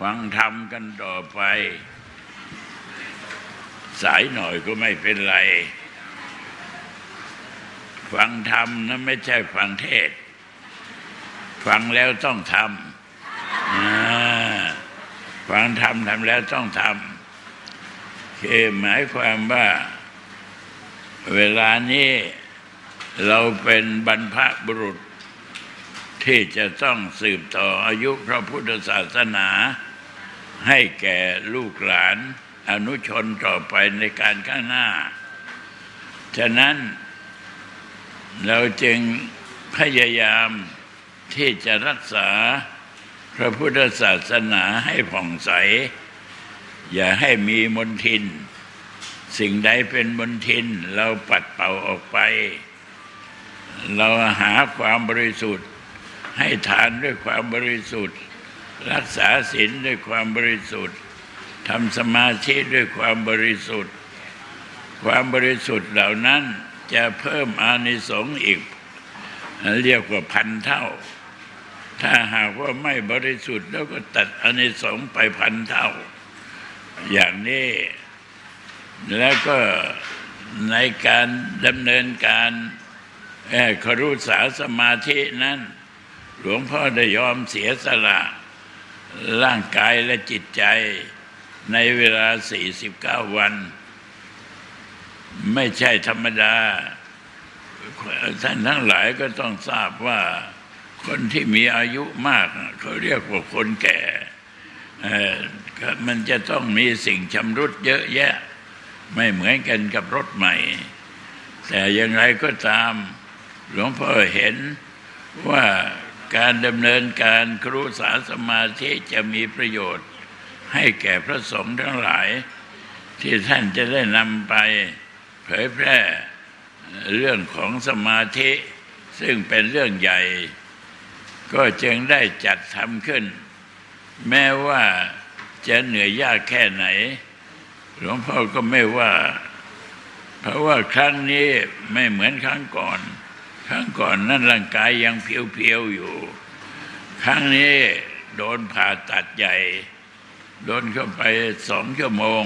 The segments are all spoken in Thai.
ฟังธรรมกันต่อไป สายหน่อยก็ไม่เป็นไร ฟังธรรมนะไม่ใช่ฟังเทศ ฟังแล้วต้องทำฟังธรรมทำแล้วต้องทำคือหมายความว่า เวลานี้เราเป็นบรรพบุรุษที่จะต้องสืบต่ออายุพระพุทธศาสนา ให้แก่ลูกหลานอนุชนต่อไปในการข้างหน้า ฉะนั้นเราจึงพยายามที่จะรักษาพระพุทธศาสนาให้ผ่องใส อย่าให้มีมนทิน สิ่งใดเป็นมนทินเราปัดเป่าออกไป เราหาความบริสุทธิ์ ให้ทานด้วยความบริสุทธิ์ รักษาศีลด้วยความบริสุทธิ์ทำสมาธิด้วยความบริสุทธิ์ ความบริสุทธิ์เหล่านั้นจะเพิ่มอานิสงส์อีก เรียกว่าพันเท่า ถ้าหากว่าไม่บริสุทธิ์แล้วก็ตัดอานิสงส์ไปพันเท่า อย่างนี้แล้วก็ในการดำเนินการครุษาสมาธินั้น หลวงพ่อได้ยอมเสียสละ ร่างกายและจิตใจในเวลา 49 วัน ไม่ใช่ธรรมดา ท่านทั้งหลายก็ต้องทราบว่า คนที่มีอายุมาก เขาเรียกว่าคนแก่มันจะต้องมีสิ่งชำรุดเยอะแยะ ไม่เหมือนกันกับรถใหม่ แต่อย่างไรก็ตาม หลวงพ่อเห็นว่า การดำเนินการครุสาสมาธิจะมีประโยชน์ ให้แก่พระสงฆ์ทั้งหลาย ที่ท่านจะได้นำไปเผยแพร่เรื่องของสมาธิ ซึ่งเป็นเรื่องใหญ่ ก็จึงได้จัดทำขึ้น แม้ว่าจะเหนื่อยยากแค่ไหน หลวงพ่อก็ไม่ว่า เพราะว่าครั้งนี้ไม่เหมือนครั้งก่อน ครั้งก่อนนั้นร่างกายยังเพียวๆอยู่ ครั้งนี้โดนผ่าตัดใหญ่ โดนเข้าไปสองชั่วโมง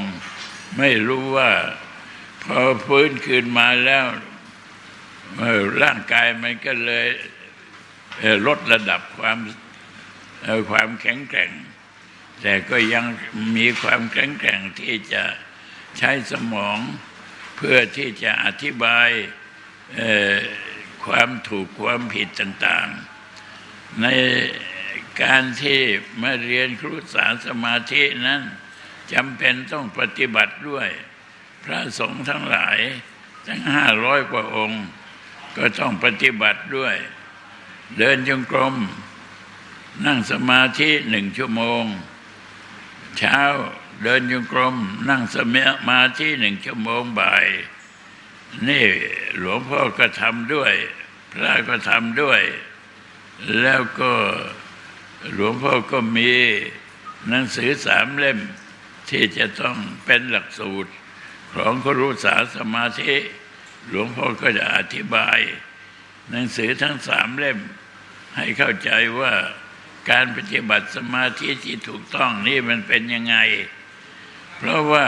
ไม่รู้ว่า พอฟื้นคืนมาแล้วร่างกายมันก็เลยลดระดับความความแข็งแกร่ง แต่ก็ยังมีความแข็งแกร่งที่จะใช้สมอง เพื่อที่จะอธิบายเอ่อ ความถูกความผิดต่างๆ ในการที่มาเรียนครุศาสมาธินั้นจำเป็นต้องปฏิบัติด้วย พระสงฆ์ทั้งหลายทั้งห้าร้อยกว่าองค์ ก็ต้องปฏิบัติด้วย เดินจงกรม นั่งสมาธิหนึ่งชั่วโมง เช้าเดินจงกรม นั่งสมาธิหนึ่งชั่วโมงบ่าย นี่หลวงพ่อก็ทำด้วย พระก็ทำด้วย แล้วก็หลวงพ่อก็มีหนังสือสามเล่มที่จะต้องเป็นหลักสูตร ของครุษาสมาธิ หลวงพ่อก็จะอธิบาย หนังสือทั้งสามเล่ม ให้เข้าใจว่าการปฏิบัติสมาธิที่ถูกต้องนี่มันเป็นยังไง เพราะว่า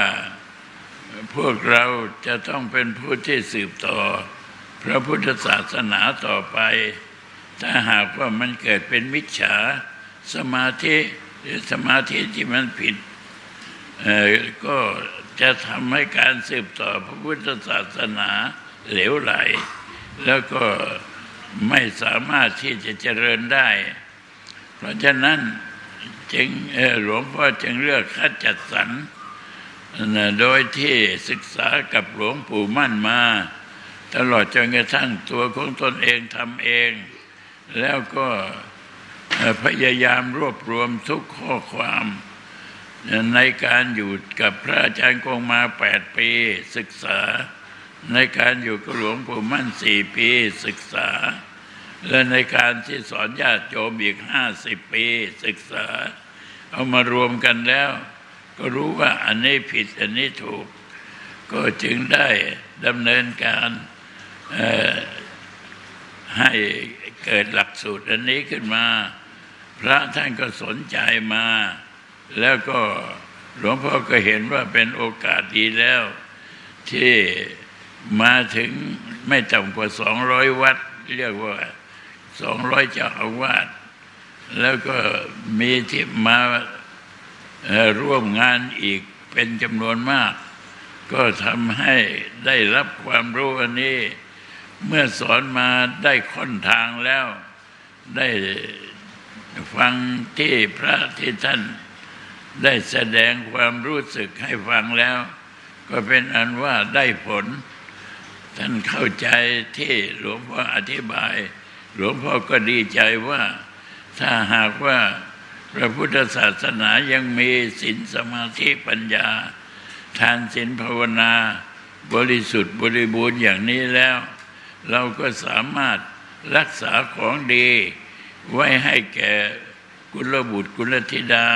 พวกเราจะต้องเป็นผู้ที่สืบต่อ พระพุทธศาสนาต่อไป ถ้าหากว่ามันเกิดเป็นมิจฉาสมาธิหรือสมาธิที่มันผิดก็จะทำให้การสืบต่อพระพุทธศาสนาเหลวไหล แล้วก็ไม่สามารถที่จะเจริญได้ เพราะฉะนั้นจึงหลวงพ่อจึงเลือกคัดจัดสรร นะโดยที่ศึกษากับหลวงปู่มั่นมา ตลอดจนกระทั่งตัวของตนเองทำเอง แล้วก็พยายามรวบรวมทุกข้อความในการอยู่กับพระอาจารย์คงมาแปดปีศึกษา ในการอยู่กับหลวงปู่มั่นสี่ปีศึกษา และในการที่สอนญาติโยมอีกห้าสิบปีศึกษา เอามารวมกันแล้ว ก็รู้ว่าอันนี้ผิดอันนี้ถูก ก็จึงได้ดำเนินการให้เกิดหลักสูตรอันนี้ขึ้นมา พระท่านก็สนใจมา แล้วก็หลวงพ่อก็เห็นว่าเป็นโอกาสดีแล้ว ที่มาถึงไม่ต่ำกว่าสองร้อยวัด เรียกว่าสองร้อยเจ้าอาวาสแล้วก็มีที่มา ร่วมงานอีกเป็นจำนวนมาก ก็ทำให้ได้รับความรู้อันนี้ เมื่อสอนมาได้ค้นทางแล้ว ได้ฟังที่พระที่ท่าน ได้แสดงความรู้สึกให้ฟังแล้ว ก็เป็นอันว่าได้ผล ท่านเข้าใจที่หลวงพ่ออธิบาย หลวงพ่อก็ดีใจว่าถ้าหากว่า พระพุทธศาสนายังมีศีลสมาธิปัญญา ทานศีลภาวนา บริสุทธิ์บริบูรณ์อย่างนี้แล้ว เราก็สามารถรักษาของดี ไว้ให้แก่กุลบุตรกุลธิดา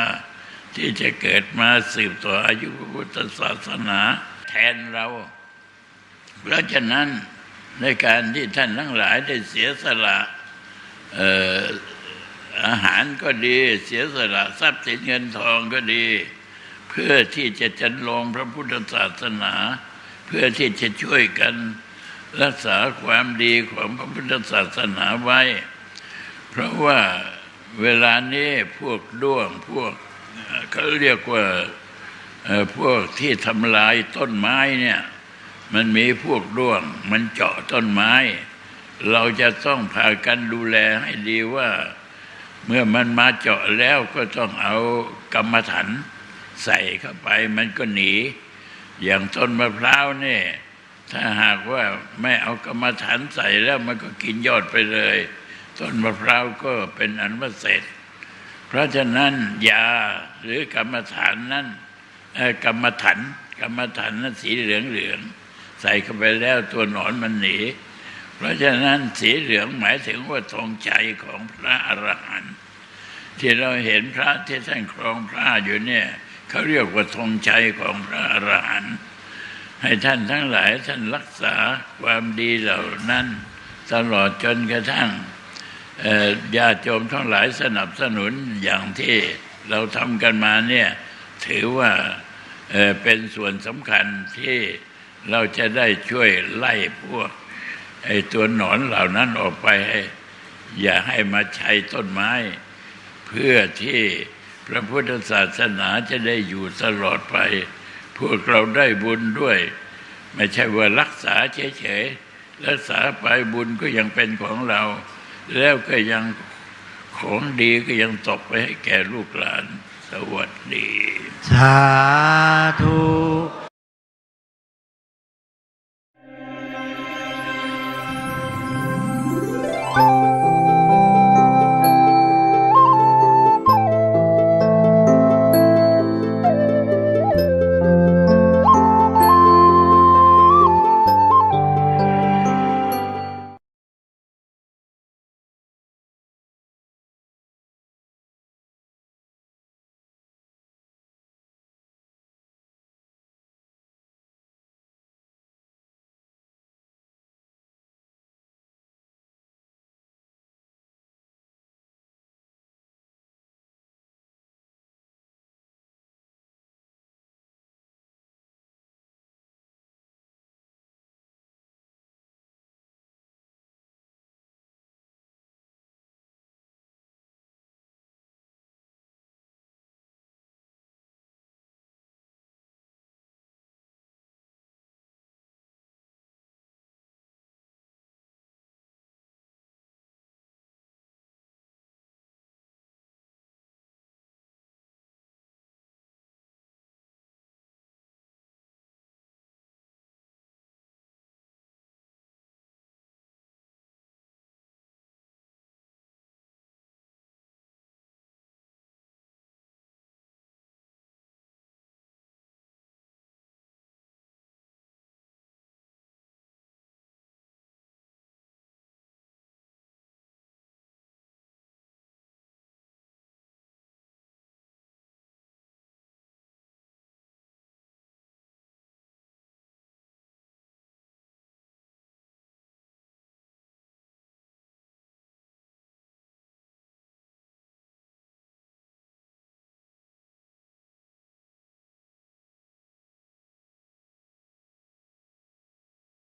ที่จะเกิดมาสืบต่ออายุพระพุทธศาสนาแทนเรา เพราะฉะนั้นในการที่ท่านทั้งหลายได้เสียสละ อาหารก็ดี เสียสละทรัพย์สินเงินทองก็ดี เพื่อที่จะจันลงพระพุทธศาสนา เพื่อที่จะช่วยกันรักษาความดีของพระพุทธศาสนาไว้ เพราะว่าเวลานี้พวกด้วงพวกเขาเรียกว่าพวกที่ทำลายต้นไม้เนี่ย มันมีพวกด้วง มันเจาะต้นไม้ เราจะต้องพากันดูแลให้ดีว่า เมื่อมันมาเจาะแล้วก็ต้องเอากรรมฐานใส่เข้าไปมันก็หนี อย่างต้นมะพร้าวเนี่ยถ้าหากว่าไม่เอากรรมฐานใส่แล้วมันก็กินยอดไปเลย ต้นมะพร้าวก็เป็นอันว่าเสร็จ เพราะฉะนั้นยาหรือกรรมฐานนั้นกรรมฐานกรรมฐานนั้นสีเหลืองเหลืองๆใส่เข้าไปแล้วตัวหนอนมันหนี เพราะฉะนั้นสีเหลืองหมายถึงว่าธงชัยของพระอรหันต์ที่เราเห็นพระที่ท่านครองพระอยู่เนี่ยเขาเรียกว่าธงชัยของพระอรหันต์ให้ท่านทั้งหลายท่านรักษาความดีเหล่านั้น ตลอดจนกระทั่งญาติโยมทั้งหลายสนับสนุนอย่างที่เราทำกันมาเนี่ยถือว่าเเป็นส่วนสำคัญที่เราจะได้ช่วยไล่พวก ไอ้ตัวหนอนเหล่านั้นออกไป อย่าให้มาใช้ต้นไม้ เพื่อที่พระพุทธศาสนาจะได้อยู่ตลอดไป พวกเราได้บุญด้วย ไม่ใช่ว่ารักษาเฉยๆรักษาไปบุญก็ยังเป็นของเรา แล้วก็ยังของดีก็ยังตกไปให้แก่ลูกหลาน สวัสดี สาธุ